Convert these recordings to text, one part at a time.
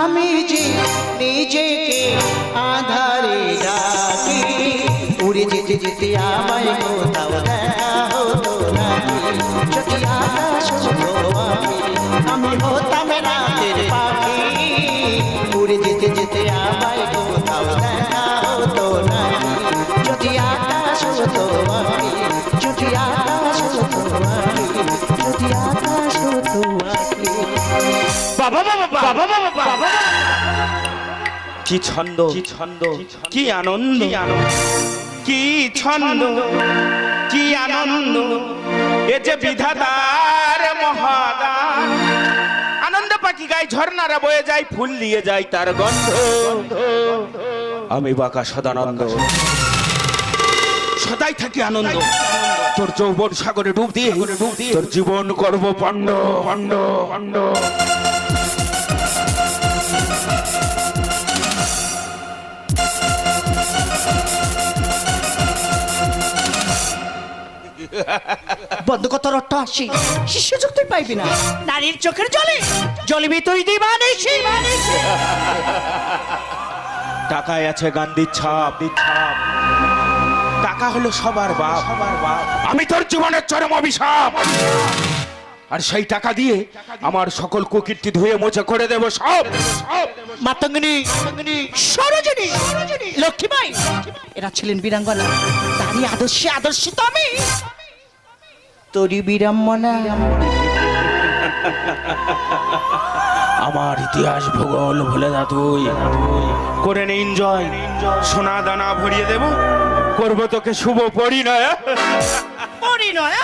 আমি যে নিজেকে আধারে রাখি উড়ে যেতে যেতে আমায় কোথাও দেখা হতো নাকি? যদি আকাশ হতো আমি আমি বাবা বাবা বাবা বাবা। কি ছন্দ? কি ছন্দ? কি আনন্দ? কি ছন্দ? কি আনন্দ? এ যে বিধাতার মহাদান। আনন্দ পাখি গায়ে ঝর্ণারা বয়ে যায় ফুল দিয়ে যায় তার গন্ধ। আমি বাঁকা সদানন্দ। সদাই থাকি আনন্দ। তোর যৌবন সাগরে ডুব দিয়ে ডুব দিয়ে। তোর জীবন করব পণ্ড পণ্ড পণ্ড বন্ধ কত রট্ট আসি সুযোগ তুই পাইবি না। নারীর চোখের জলে। জলবি তুই দিবানিসি টাকায় আছে গান্ধীর ছাপ ছাপ। টাকা হলো সবার বাপ। সবার বাপ আমি তোর জীবনের চরম অভিশাপ। আর সেই টাকা দিয়ে আমার সকল কুকীর্তি ধুয়ে মুছে করে দেব সব। সব মাতঙ্গিনী সরোজিনী লক্ষ্মীবাই এরা ছিলেন বীরাঙ্গনা। তারই আদর্শে আদর্শিত আমি। তোরই বীরাম্মনা আমার ইতিহাস ভূগোল ভুলে যা তুই। করে নে এনজয় সোনা দানা ভরিয়ে দেব। করব তোকে শুভ পরিণয়। পরিণয়?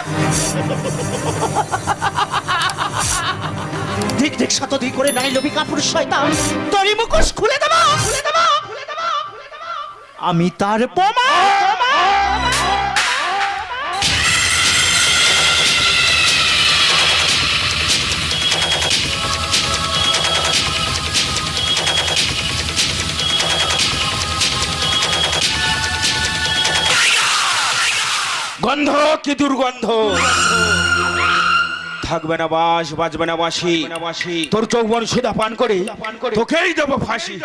দিক দিক শতধি করে নাই লবি কাপুর শয়তান। তোরই মুখোশ খুলে দেব। খুলে দেব খুলে দেব আমি তার বোমা গন্ধ কি দুর্গন্ধ? থাকবে না বাস বাজবে না বাসি তোর চৌবন সুদা পান করে তোকেই দেবো ফাঁসি।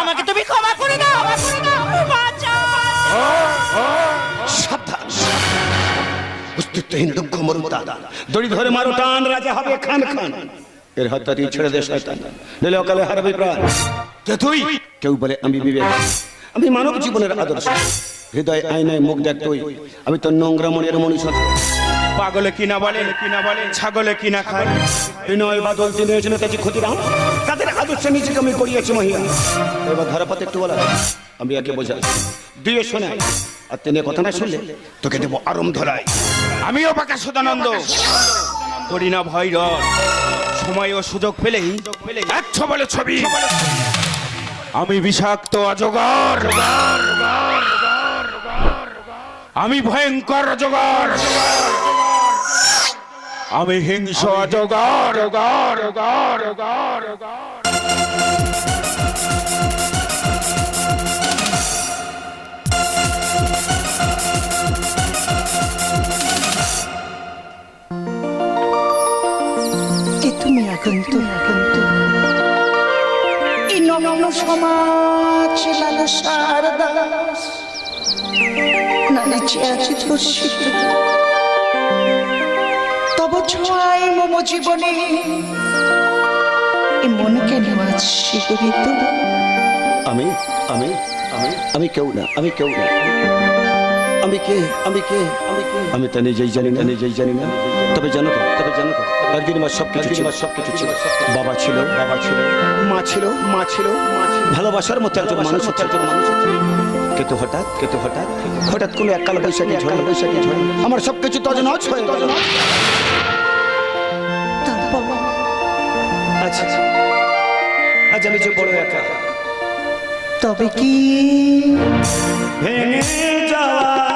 আমাকে তুমি ক্ষমা করে দাও ক্ষমা করে দাও বাঁচাও সাবধান। অস্তিত্বহীন দুঃখ মরুতা দড়ি ধরে মারো টান রাজা হবে খান খান। এর হত্যাটি ছেড়ে দে শয়তান। নইলে অকালে হারাবে প্রাণ। কে তুই? কেউ বলে আমি বিবেক। আমি মানব জীবনের আদর্শ। হৃদয় আয়নায় মুখ দেখ তুই আমি তো নোংরা মনের মনীষ। পাগলে কিনা বলে কিনা বলে ছাগলে কিনা খায়। বিনয় বাদল তিনি হয়েছেন তাকে ক্ষতিরাম তাদের আদর্শে নিজেকে আমি করিয়েছি মহিয়া এবার ধরাপাতে একটু বলা আমি একে বোঝাই। দিয়ে শোনাই আর তিনি কথা না শুনলে তোকে দেবো আরম ধরাই আমিও পাকা সদানন্দ। করি না ভয় সময় ও সুযোগ পেলেই একশো বলে ছবি। আমি বিষাক্ত অজগর। আমি ভয়ঙ্কর অজগর আমি হিংস অজগর গর গর গর তুমি সমাজ লালসার দাস। ধর্ষিত তব ছোঁয়ায় মম জীবনে। এ মন কেন আজ শিহরিত আমি আমি আমি আমি কেউ না, আমি কেউ না। আমি কে? আমি কে? আমি কে? আমি তা নিজেই জানি না। নিজেই জানি না। তবে জানো তো তবে জানো তো একদিন আমার সব কিছু ছিল। সব কিছু ছিল। বাবা ছিল। বাবা ছিল। মা ছিল। মা ছিল। ভালোবাসার মতো একজন মানুষ হচ্ছে একজন মানুষ হচ্ছে কিন্তু হঠাৎ কিন্তু হঠাৎ হঠাৎ কোনো এক কালো বৈশাখী ঝড়। বৈশাখী ঝড়। আমার সব কিছু তজনজ হয়ে গেল। তারপর আচ্ছা আজ আমি যে বড় একা। তবে কি ভেঙে যাওয়া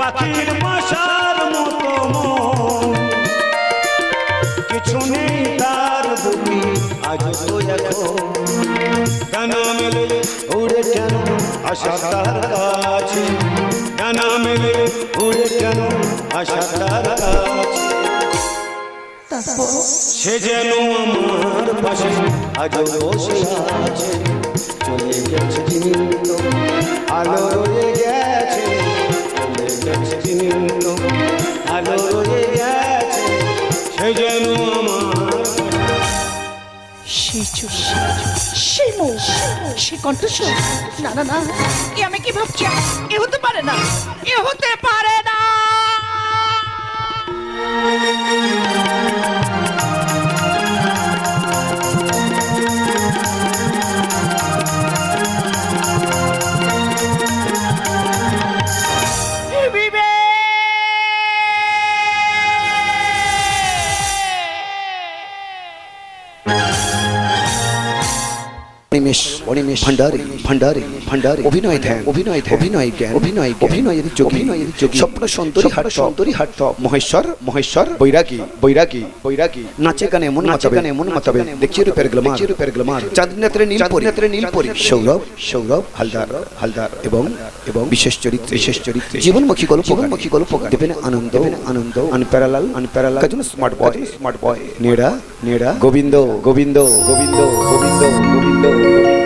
পাখির বাসার মতো। কিছু নেই তার বুকি আজ তো দেখো। ডানা মেলে উড়ে কেন আশা তার কাছে? ডানা মেলে উড়ে কেন আশা তার কাছে? সে যেন আমার পাশে আজও বসে আছে। চলে গেছে আলো তো আলো রয়ে গেছে, সে যেন আমার না না না আমি কি ভাবছি? এ হতে পারে না, এ হতে পারে না। অনিমেষ অনিমেষ ভান্ডারী ভান্ডারী ভান্ডারী অভিনয় ধ্যান অভিনয় ধ্যান অভিনয় জ্ঞান অভিনয় অভিনয়ের যোগী অভিনয়ের যোগী স্বপ্ন সুন্দরী হাট সুন্দরী হাট মহেশ্বর মহেশ্বর বৈরাগী বৈরাগী বৈরাগী নাচে গানে মন মাতাবে গানে মন মাতাবে দেখিয়ে রূপের গ্লামার দেখিয়ে রূপের গ্লামার চাঁদ নেত্রে নীল পরি নেত্রে নীল পরি সৌরভ সৌরভ হালদার হালদার এবং এবং বিশেষ চরিত্র বিশেষ চরিত্র জীবনমুখী গল্প জীবনমুখী গল্প দেবেন আনন্দ আনন্দ আনপ্যারালাল আনপ্যারালাল কজন স্মার্ট বয় স্মার্ট বয় নেড়া নেড়া গোবিন্দ গোবিন্দ গোবিন্দ গোবিন্দ গোবিন্দ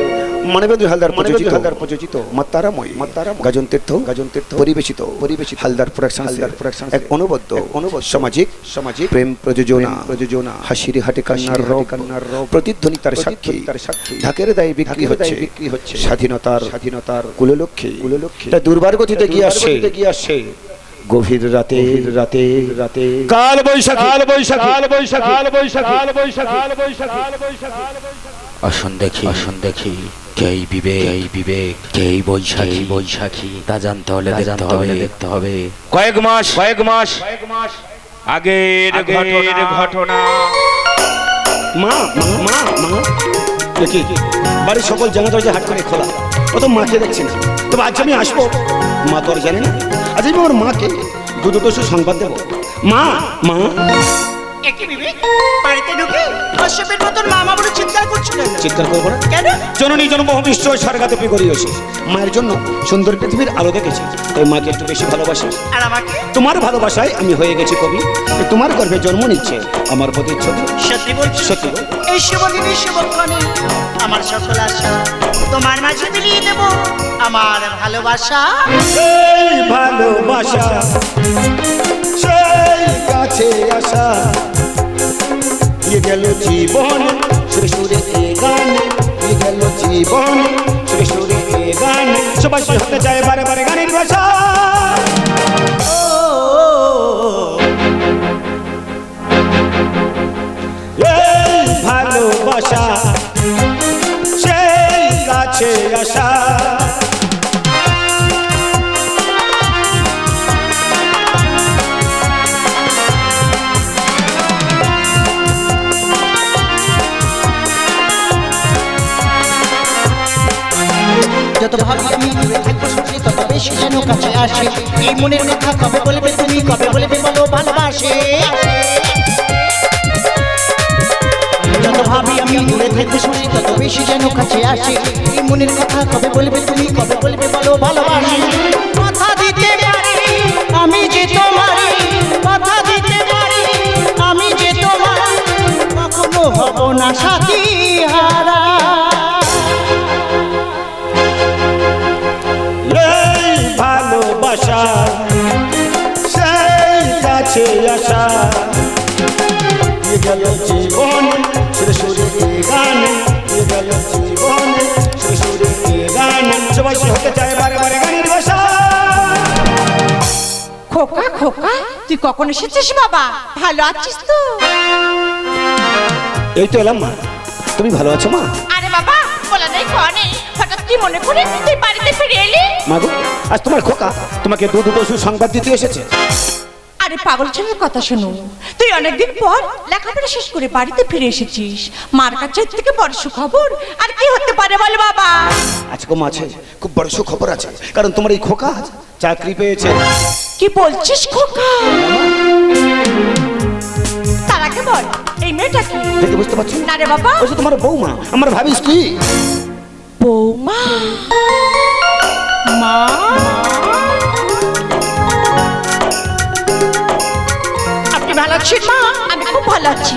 মানবেন্দ্র হালদার প্রযোজিত। হালদার প্রযোজিত। মাতারাময়। মাতারাম গাজন তীর্থ গাজন তীর্থ পরিবেশিত। পরিবেশিত। হালদার প্রোডাকশন হালদার প্রোডাকশন এক অনুবদ্ধ অনুবদ্ধ সামাজিক সামাজিক প্রেম প্রযোজনা। প্রযোজনা। হাসির হাটে কান্নার রব। কান্নার রব। প্রতিধ্বনি তার সাক্ষী। তার সাক্ষী। ঢাকের দায়ে বিক্রি হচ্ছে। বিক্রি হচ্ছে। স্বাধীনতার স্বাধীনতার কুললক্ষ্মী। কুললক্ষ্মী। তা দুর্বার গতিতে গিয়ে আসছে গিয়ে আসছে। গভীর রাতে। রাতে। রাতে। কাল বৈশাখ। কাল বৈশাখ। কাল বৈশাখ। কাল বৈশাখ। কাল বৈশাখ। কাল বৈশাখ। কাল বৈশাখ। আসুন দেখি। আসুন দেখি। কেই বিবেক? এই বিবেক? কেই বৈশাখী? বৈশাখী? তা জানতে হলে দেখতে হবে। দেখতে হবে। কয়েক মাস কয়েক মাস। কয়েক মাস। আগের ঘটনা। ঘটনা। মা মা মা। মা দেখি বাড়ির সকল জানা দরজা হাট করে খোলা। ও তো মাকে দেখছি না। তবে আজ আমি আসব। মা তো আর জানে না। আজ আমি আমার মাকে দু দুটো সু সংবাদ দেবো। মা মা। একই বিবেক বাড়িতে ঢুকে অশ্বপের মতন মামা বলে চিৎকার করছিল চিৎকার করব না? কেন? জননী জন্ম বিশ্ব করিয়েছে। মায়ের জন্য সুন্দর পৃথিবীর আলো দেখেছি। তাই মাকে একটু বেশি ভালোবাসি। আর আমাকে? তোমার ভালোবাসায় আমি হয়ে গেছি কবি। তোমার গর্ভে জন্ম নিচ্ছে আমার প্রতিচ্ছবি। সত্যি বলছি? সত্যি এই আমার সকল আশা তোমার মাঝে মিলিয়ে দেব। আমার ভালোবাসা। ভালোবাসা সেই কাছে আসা। গেল জীবন সুরে সুরে এ গান দিয়ে গেল জীবন সুরে সুরে এ গান, সবাই হতে চায় বারে বারে গানের ভাষা। ভালোবাসা, সেই কাছে আসা। যত ভাবি আমি তত বেশি যেন কাছে আসে। এই মনের কথা কবে বলবে তুমি, কবে বলবে বলো ভালোবাসে? আমি মনের কথা কবে বলবে তুমি, কবে বলবে বলো ভালোবাসে? কথা দিতে পারি, আমি যে তোমার, কথা দিতে পারি, আমি যে তোমার, কখনো হব না কাছে গেল জীবন সুরে সুরে গান গেল জীবন সুরে সুরে গান। সবাই হতে চায় বারে বারে গানের ভাষা। খোকা খোকা তুই কখন এসেছিস বাবা? ভালো আছিস তো? এই তো এলাম মা। তুমি ভালো আছো মা? আরে বাবা বলা নেই কনে হঠাৎ কি মনে করে তুই বাড়িতে ফিরে এলি? মাগো আজ তোমার খোকা তোমাকে দু দুটো সুসংবাদ দিতে এসেছে। আরে পাগল ছেলের কথা শোনো। তুই অনেকদিন পর লেখাপড়া শেষ করে বাড়িতে ফিরে এসেছিস। মার কাছে থেকে বড় সুখবর আর কি হতে পারে বল বাবা? আজকে মা আছে। খুব বড় সুখবর আছে। কারণ তোমার এই খোকা চাকরি পেয়েছে। কি বলছিস খোকা? তার আগে বল এই মেয়েটা কি? দেখে বুঝতে পারছ? না রে বাবা। ওই তোমার বৌমা। আমার ভাবিস কি? বৌমা? মা? আছেন মা আমি খুব ভালো আছি।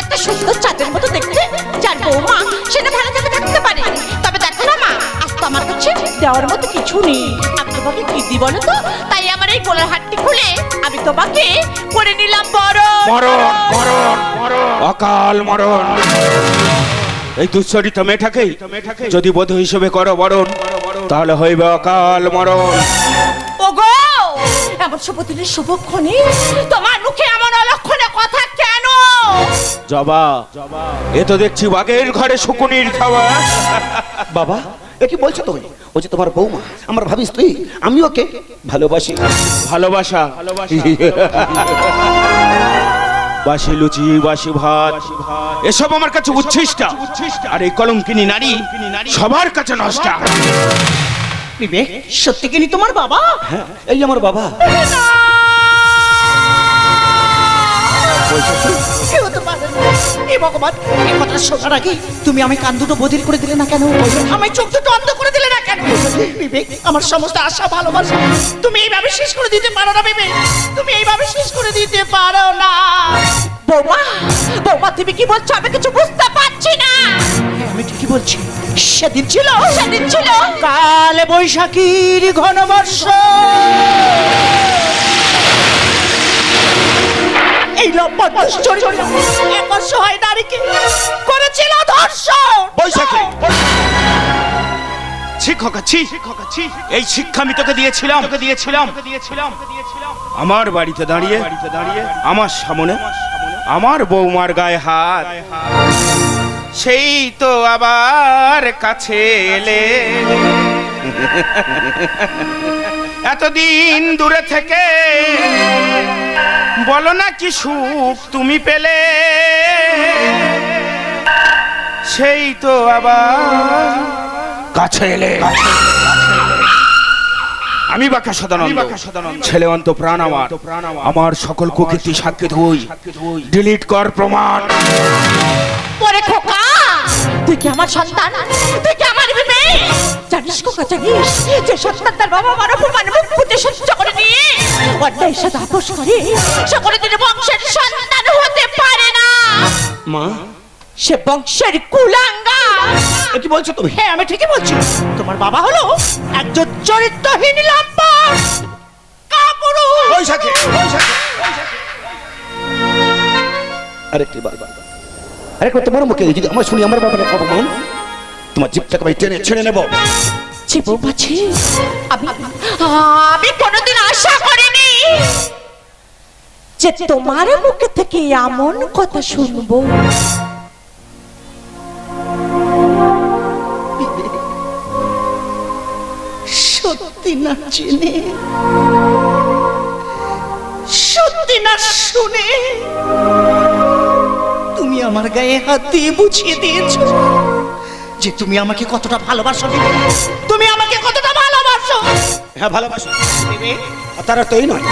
একটা সুন্দর চাঁদের মতো দেখতে। যার বৌমা সেটা ভালো যাতে থাকতে পারে। তবে দেখো না মা আজ তো আমার কাছে দেওয়ার মতো কিছু নেই। আমি তোমাকে কি দিই বলো তো? তাই আমার এই গোলার হাটটি খুলে আমি তোমাকে করে নিলাম বড় মরণ মরণ মরণ অকাল মরণ। এই দুশ্চরিত মেয়েটাকে যদি বধূ হিসেবে করো বরণ তাহলে হইবে অকাল মরণ। ওগো এমন শুভদিনের শুভক্ষণে তোমার মুখে এমন অলক্ষণে কথা কেন জবা। এ তো দেখছি বাঘের ঘরে শকুনির খাওয়া। বাবা এ কি বলছো তুমি? ও যে তোমার বৌমা আমার ভাবি স্ত্রী আমি ওকে ভালোবাসি। ভালোবাসা। বাসি লুচি বাসি ভাত। এসব আমার কাছে উচ্ছিষ্টা। আর এই কলঙ্কিনী নারী সবার কাছে নষ্ট। বিবেক সত্যি কিনি তোমার বাবা? হ্যাঁ এই আমার বাবা? এ তুমি দুটো করে দিলে না কেন? আমি চোখ অন্ধ করে দিলে না কেন? বিবেক আমার সমস্ত আশা ভালোবাসা তুমি এইভাবে শেষ করে দিতে পারো না বিবেক। তুমি এইভাবে শেষ করে দিতে পারো না। তুমি কি বলছো? আমি কিছু বুঝতে পারছি না। হ্যাঁ, আমি বলছি। সেদিন ছিল সেদিন ছিল। কালে বৈশাখীর ঘন বর্ষ এই লম্পট চরিত্র একবার নারীকে। করেছিল ধর্ষণ বৈশাখী। এই শিক্ষা আমি তোকে দিয়েছিলাম। তোকে দিয়েছিলাম। দিয়েছিলাম। আমার বাড়িতে দাঁড়িয়ে বাড়িতে দাঁড়িয়ে আমার সামনে আমার বৌমার গায়ে হাত। সেই তো আবার কাছে এলে। এতদিন দূরে থেকে বলো না কি সুখ তুমি পেলে? সেই তো আবার কাছে এলে। আমি বাকা সদানন্দ ছেলে অন্ত প্রাণ আমার। আমার। সকল কুকীর্তি সাক্ষী ধুই। ডিলিট কর প্রমাণ। ওরে খোকা! তুই কি আমার সন্তান? তুই কি আমার বিবে জানিস খোকা জানিস? যে সন্তান তার বাবা মার অপমান মুখ পুঁতে সহ্য করে নিয়ে অন্যায় সাথে আপোষ করে সে কোনোদিন বংশের সন্তান হতে পারে না। মা? সে বংশের কুলাঙ্গা। কি বলছো তুমি? হ্যাঁ আমি ঠিকই বলছি। তোমার বাবা হলো একজন চরিত্রহীন লম্পট কাপুরুষ। আরেকটি বার। আরে তোমার মুখে যদি আমার শুনি আমার বাবার অপমান। তোমার জিপটাকে আমি টেনে ছেড়ে নেব। ছি ছি আমি আমি কোনোদিন আশা করিনি যে তোমার মুখে থেকে এমন কথা শুনব। সত্যি না জেনে সত্যি না শুনে আমার গায়ে হাত দিয়ে বুঝিয়ে দিয়েছ যে তুমি আমাকে কতটা ভালোবাসো তুমি আমাকে কতটা ভালোবাসো। হ্যাঁ ভালোবাসো। তার এই নয়।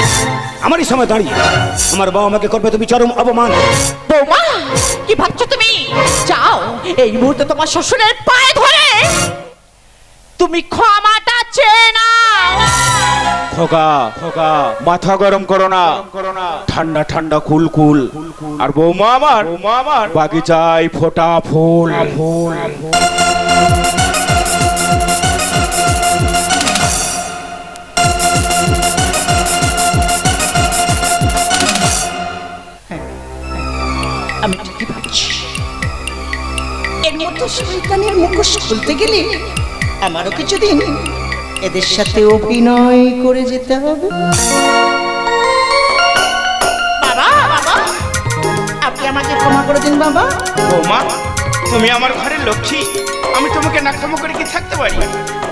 আমারই সময় দাঁড়িয়ে। আমার বাবা আমাকে করবে তুমি চরম অপমান। বৌমা কি ভাবছ তুমি? যাও এই মুহূর্তে তোমার শ্বশুরের পায়ে ধরে। তুমি ক্ষমাটা চেয়ে নাও। খোকা খোকা মাথা গরম করো না। ঠান্ডা ঠান্ডা, কুল কুল। আর বৌমা আমার বৌমা আমার বাগিচায় ফোটা ফুল। ফুল এর শয়তানের মুখোশ খুলতে গেলে আমারও কিছুদিন এদের সাথে অভিনয় করে যেতে হবে। বাবা বাবা আপনি আমাকে ক্ষমা করে দিন বাবা। বৌমা তুমি আমার ঘরের লক্ষ্মী। আমি তোমাকে না ক্ষমা করে কি থাকতে পারি?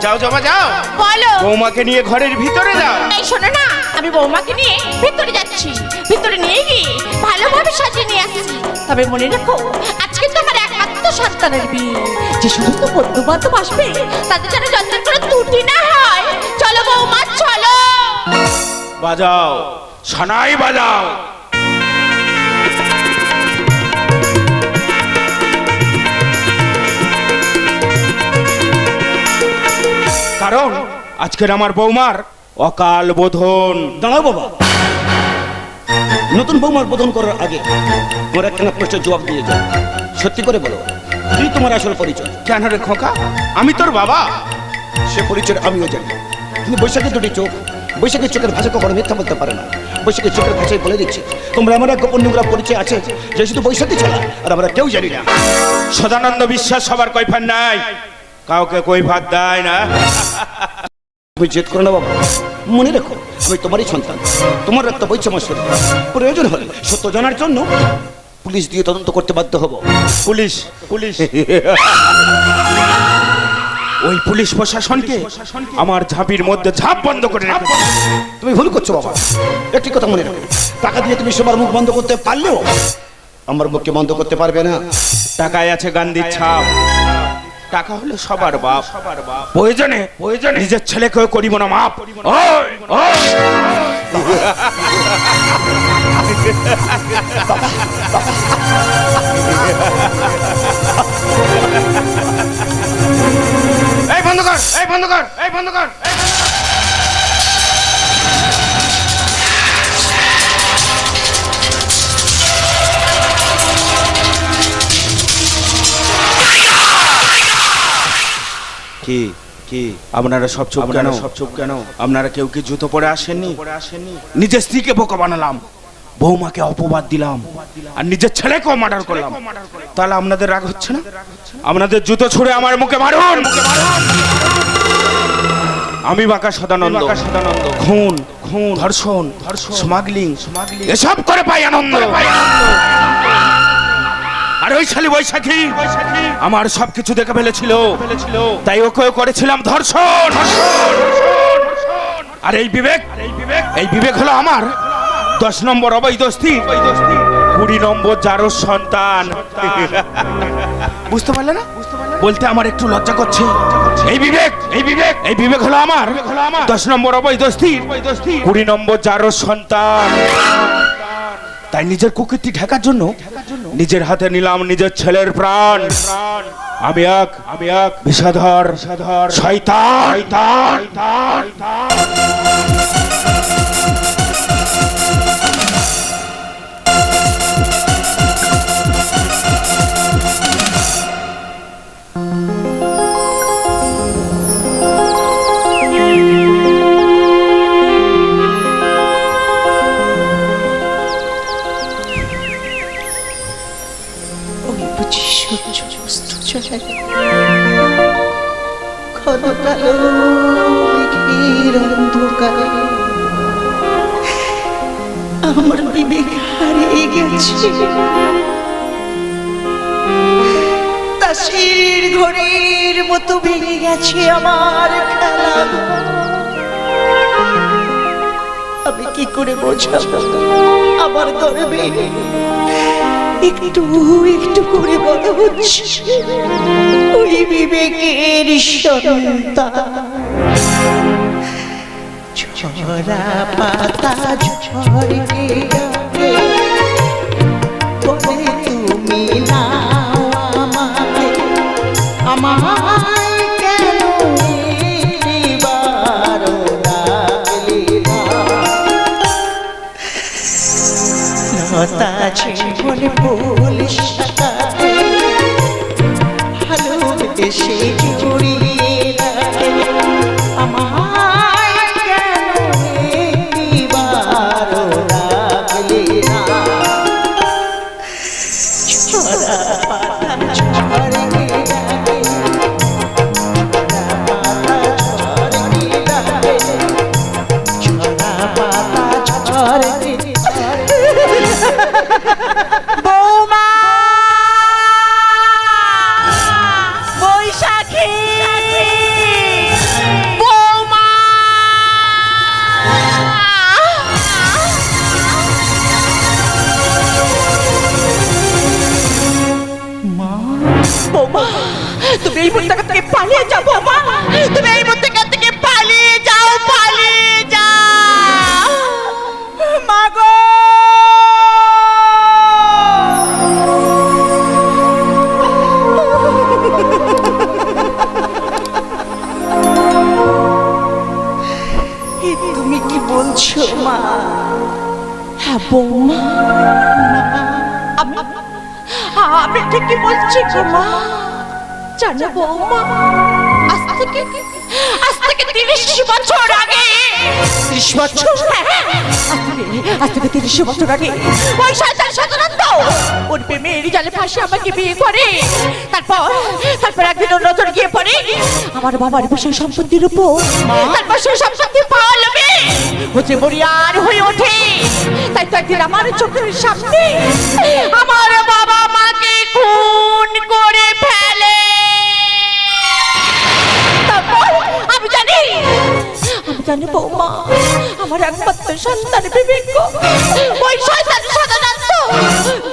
যাও জবা যাও। বলো। বৌমাকে নিয়ে ঘরের ভিতরে যাও। এই শোনো না আমি বৌমাকে নিয়ে ভিতরে যাচ্ছি। ভিতরে নিয়ে গিয়ে ভালোভাবে সাজিয়ে নিয়ে আসছি। তবে মনে রেখো আজকে তো আমার একমাত্র সন্তানের বিয়ে। যে সমস্ত বন্ধু বান্ধব আসবে তাদের যেন যত্ন করে ত্রুটি না বাজাও সানাই বাজাও। কারণ আজকের আমার বৌমার অকাল বোধন। দাঁড়াও বাবা। নতুন বৌমার বোধন করার আগে ওর একটা প্রশ্নের জবাব দিয়ে যাও। সত্যি করে বলো কি তোমার আসল পরিচয়? কেন রে খোকা? আমি তোর বাবা? সে পরিচয় আমিও জানি। কিন্তু বৈশাখের দুটি চোখ বৈশাখের চোখের ভাষা কখনো মিথ্যা বলতে পারে না। বৈশাখের চোখের ভাষায় বলে দিচ্ছি তোমরা আমার এক গোপন নোংরা পরিচয় আছে যে শুধু বৈশাখী ছাড়া আর আমরা কেউ জানি না। সদানন্দ বিশ্বাস সবার কৈফার নাই। কাউকে কৈফার দেয় না। তুমি জেদ করো না বাবা। মনে রেখো আমি তোমারই সন্তান। তোমার রক্ত বইছে আমার শরীরে। প্রয়োজন হলে সত্য জানার জন্য পুলিশ দিয়ে তদন্ত করতে বাধ্য হব। Police police. ওই পুলিশ প্রশাসনকে আমার ঝাঁপির মধ্যে ঝাঁপ বন্ধ করে রেখে। তুমি ভুল করছ বাবা। একটি কথা মনে রাখো। টাকা দিয়ে তুমি সবার মুখ বন্ধ করতে পারলেও আমার মুখকে বন্ধ করতে পারবে না। টাকায় আছে গান্ধীর ছাপ। টাকা হলো সবার বাপ। সবার বাপ। প্রয়োজনে প্রয়োজনে নিজের ছেলেকেও করিব না মাপ। বন্ধ কর এই বন্ধ কর এই বন্ধ কর। কি কি? আপনারা সব চুপ কেন? সব চুপ কেন? আপনারা কেউ কি জুতো পরে আসেননি? নিজের স্ত্রীকে বোকা বানালাম। বৌমাকে অপবাদ দিলাম আর নিজের ছেলেকেও মার্ডার করলাম। তাহলে আপনাদের রাগ হচ্ছে না? আপনাদের জুতো ছুঁড়ে আমার মুখে মারুন। আমি বাঁকা সদানন্দ। সদানন্দ। খুন খুন ধর্ষণ ধর্ষণ স্মাগলিং স্মাগলিং এসব করে পাই আনন্দ। আর ওই শালি বৈশাখী আমার সবকিছু দেখে ফেলেছিল। তাই ওকেও করেছিলাম ধর্ষণ। আর এই বিবেক। এই বিবেক হলো আমার। দশ নম্বর অবৈধ স্থির কুড়ি নম্বর যারো সন্তান। বুঝতে পারলে না? বলতে আমার একটু লজ্জা করছে। এই বিবেক এই বিবেক এই বিবেক হলো আমার। দশ নম্বর অবৈধ স্থির কুড়ি নম্বর যারো সন্তান। তাই নিজের কুকীর্তি ঢাকার জন্য নিজের হাতে নিলাম নিজের ছেলের প্রাণ। আমি এক আমি এক বিষাধর। বিষাধর। শয়তান। শয়তান। ঘন কালো মেঘের অন্ধকারে আমার বিবেক হারিয়ে গেছে তাসির ঘড়ির মতো ভেঙে গেছে। আমার খেলা। আমি কি করে বোঝাবো? আমার গর্বে। একটু একটু করে বড় হচ্ছে ওই বিবেকের ছড়া পাতা ঝরে যাবে বলে তুমি না আমাকে আমায় কেন ಮಣಿಪೂ আমি বলছি গো মা? জানো বৌমা আজ থেকে আজ থেকে তিরিশ বছর আগে ত্রিশ বছর? হ্যাঁ, আজ থেকে তিরিশ বছর আগে ওই শয়তান সাধারণত ওর প্রেমের জালে ফাঁসে আমাকে বিয়ে করে। তারপর তারপর একদিন ওর নজর গিয়ে পড়ে আমার বাবার বিষয় সম্পত্তির উপর। তারপর সেই সম্পত্তি পাওয়া লোভে হচ্ছে বরিয়ার হয়ে ওঠে। তাই তো একদিন আমার চোখের সামনে আমার বাবা জানি বৌমা আমার একমাত্র সন্তান বিবেক। ওই শয়তান সাধারণত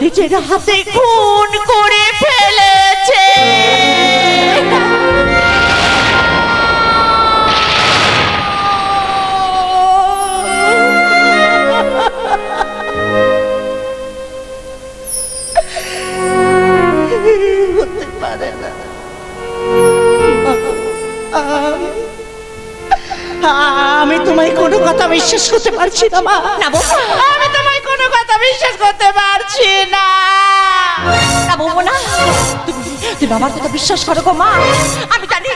নিজের হাতে খুন করে ফেলেছে। আমি তোমায় কোনো কথা বিশ্বাস করতে পারছি না মা। আমি তোমায় কোনো কথা বিশ্বাস করতে পারছি না। না বৌমা না। তুমি আমার কথা বিশ্বাস করো গো মা। আমি জানি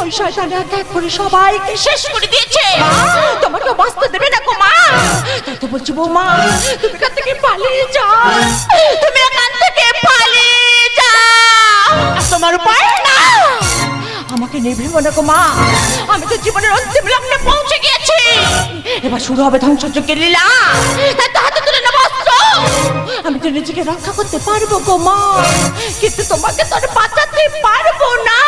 ওই শয়তান এক এক করে সবাইকে শেষ করে দিয়েছে। তোমাকে বাঁচতে দেবে না গো মা। তাই তো বলছি বৌমা তুমি এখান থেকে পালিয়ে যাও। তুমি এখান থেকে পালিয়ে যাও। আর তোমার উপায় না। আমাকে নেবে মনে গো মা। আমি তো জীবনের অন্তিম লগ্নে পৌঁছে গিয়েছি। এবার শুরু হবে ধ্বংসযজ্ঞের লীলা। তো হাতে তুলে নেব। আমি তো নিজেকে রক্ষা করতে পারব গো, মা। কিন্তু তোমাকে তো বাঁচাতে পারব না।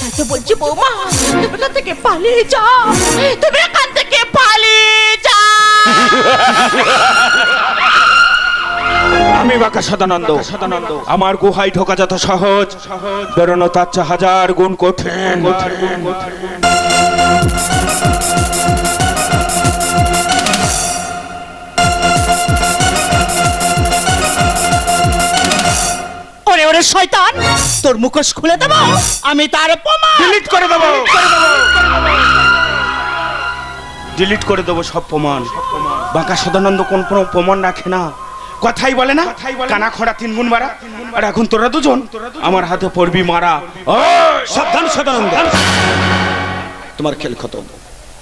তাই তো বলছি, বৌমা তুমি এখান থেকে পালিয়ে যাও। তুমি এখান থেকে পালিয়ে যাও। আমি বাঁকা সদানন্দ। সদানন্দ আমার গুহায় ঢোকা যত সহজ। বেরোনো তার চেয়ে হাজার গুণ কঠিন। ওরে ওরে শয়তান তোর মুখোশ খুলে দেবো? আমি তার প্রমাণ। ডিলিট করে দেবো। ডিলিট করে দেবো। সব প্রমাণ। বাঁকা সদানন্দ কোন কোনো প্রমাণ রাখে না। কথাই বলে না? কানা খোড়া তিন গুণ মারা আর এখন তোরা দুজন? আমার হাতে পড়বি মারা। ও সাবধান সদানন্দ তোমার খেল খতম।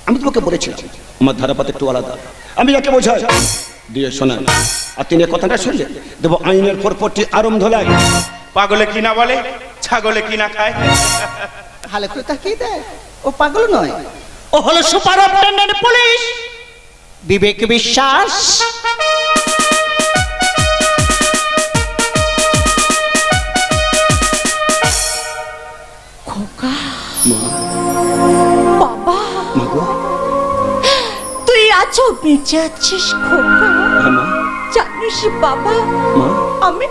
আমি তোমাকে বলেছিলাম আমার ধারাপাত একটু আলাদা। আমি যাকে বোঝাই। দিয়ে শোনাই আর তিনি কথাটা শুনলে দেবো আইনের পরপরটি আরম ধলাই পাগলে কিনা বলে ছাগলে কিনা খায়? ভালো করে তাকিয়ে দেয় ও পাগল নয়। ও হলো সুপার অপটেন্ডেন্ট পুলিশ। বিবেক বিশ্বাস। আছো বেঁচে আছিস খোকা? হ্যাঁ, জানিস বাবা আমি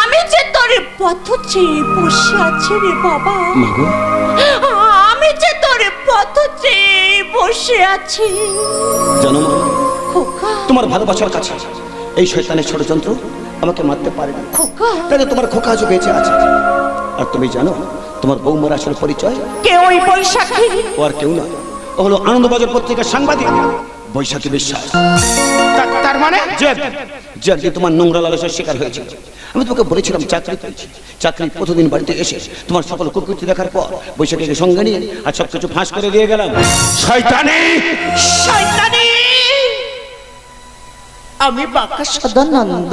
আমি যে তোর পথ চেয়ে বসে আছি রে বাবা। আমি যে তোর পথ চেয়ে বসে আছি। জানো খোকা। তোমার ভালোবাসার কাছে এই শয়তানের ষড়যন্ত্র আমাকে মারতে পারে না। খোকা। তাই তো তোমার খোকা আজও বেঁচে আছে। আর তুমি জানো তোমার বৌমার আসল পরিচয় কে ওই বৈশাখী। ও আর কেউ নয়। ও হলো আনন্দবাজার পত্রিকার সাংবাদিক। বৈশাখী বিশ্বাস। তার মানে? যে যে তোমার নোংরা লালসের শিকার হয়েছিল আমি তোমাকে বলেছিলাম চাকরি পেয়েছি। চাকরি প্রতিদিন বাড়িতে এসে তোমার সকল কুকৃতি দেখার পর বৈশাখীকে সঙ্গে নিয়ে আর সব কিছু ফাঁস করে দিয়ে গেলাম। শয়তানি! শয়তানি! আমি বাঁকা সদানন্দ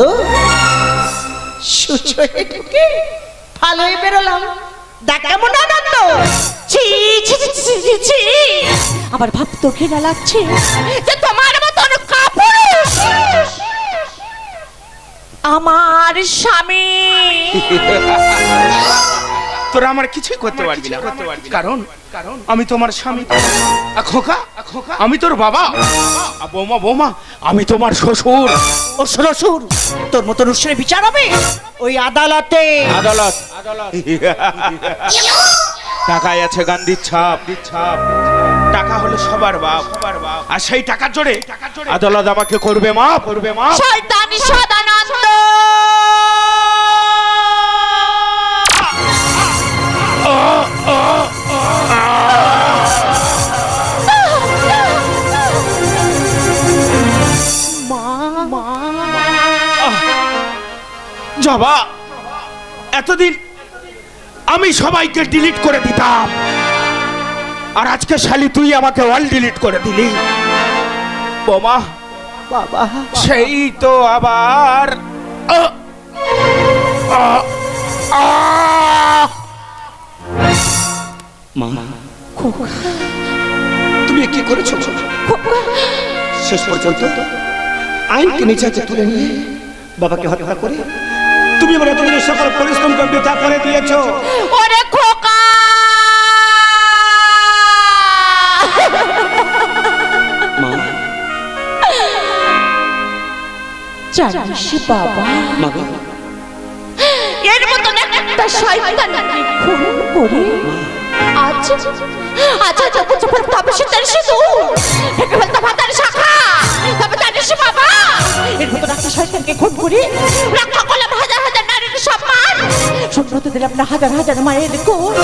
সুচয়ে ঢুকে ভালোই বেরোলাম। দেখ এমন আনন্দ ছি ছি ছি, ছি, ছি। আমার ভাব তো ঘৃণা লাগছে যে তোমার মতন কাপুরুষ। আমার স্বামী। তোরা আমার কিছুই করতে পারবি না। কারণ কারণ আমি তোমার স্বামী। খোকা খোকা আমি তোর বাবা। বৌমা বৌমা আমি তোমার শ্বশুর। ও শ্বশুর তোর মতো উৎসরে বিচার হবে? ওই আদালতে। আদালত। টাকায় আছে গান্ধীর ছাপ। ছাপ টাকা হলো সবার বাপ। সবার বাপ আর সেই টাকার জোরে আদালত আমাকে করবে মা করবে মা শয়তান সদানন্দ! জবা এতদিন আমি সবাইকে ডিলিট করে দিতাম। আর আজকে শালি তুই আমাকে অল ডিলিট করে দিলি। বোমা। বাবা। সেই তো আবার। মা। তুমি কি করেছ? শেষ পর্যন্ত আইনকে নিচে তুলে নিয়ে বাবাকে হত্যা করে তুমি বলে তুমি সকল পরিশ্রমকে বৃথা করে দিয়েছ। ওরে খোকা! মা। জানিস বাবা। মাগো এর মতো একটা শয়তান খুন করে খুন করে। রক্ষা করলাম হাজার হাজার নারীর সম্মান। সুব্রত দিলাম না হাজার হাজার মায়ের কোল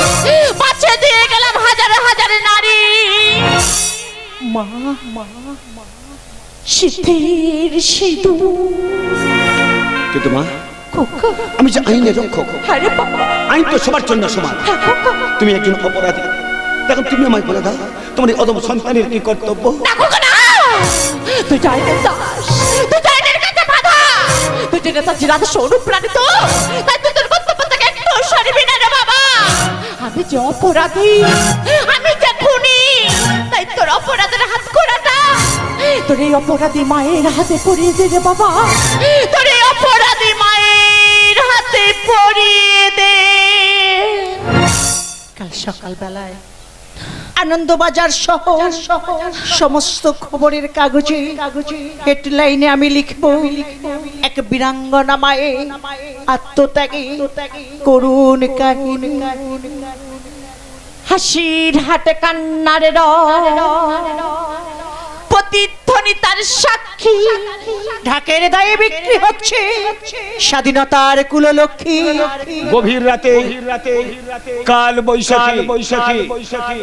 বাঁচিয়ে দিয়ে গেলাম হাজার হাজার নারী। মা মা মা শীতের কিন্তু মা আমি যে আইনের রক্ষক। আইন তো সবার জন্য সমান। হ্যাঁ তুমি একজন অপরাধী। দেখো তুমি আমায় বলে দাও তোমার এই অদম সন্তানের কি কর্তব্য? তুই জাইনের দাস। তুই জাইনের কাছে বাধা। তুই যে নেতা জিরাদ স্বরূপ প্রাণী তো। তাই তুই তোর কর্তব্য থেকে একটু সরবি না রে বাবা। আমি যে অপরাধী আমি যে খুনি তাই তোর অপরাধের হাত তোর এই অপরাধী মায়ের হাতে পড়িয়ে দে রে বাবা। তোর এই অপরাধী মায়ের পড়িয়ে দে কাল সকালবেলায় আনন্দবাজার সহ সমস্ত খবরের কাগজে হেডলাইনে আমি লিখব এক বীরাঙ্গনা মায়ে আত্মত্যাগে করুণ কাহিনী। হাসির হাটে কান্নারে প্রতিধ্বনি তার সাক্ষী। ঢাকের দায়ে বিক্রি হচ্ছে স্বাধীনতার কুললক্ষ্মী। গভীর রাতে কাল বৈশাখী। বৈশাখী। বৈশাখী।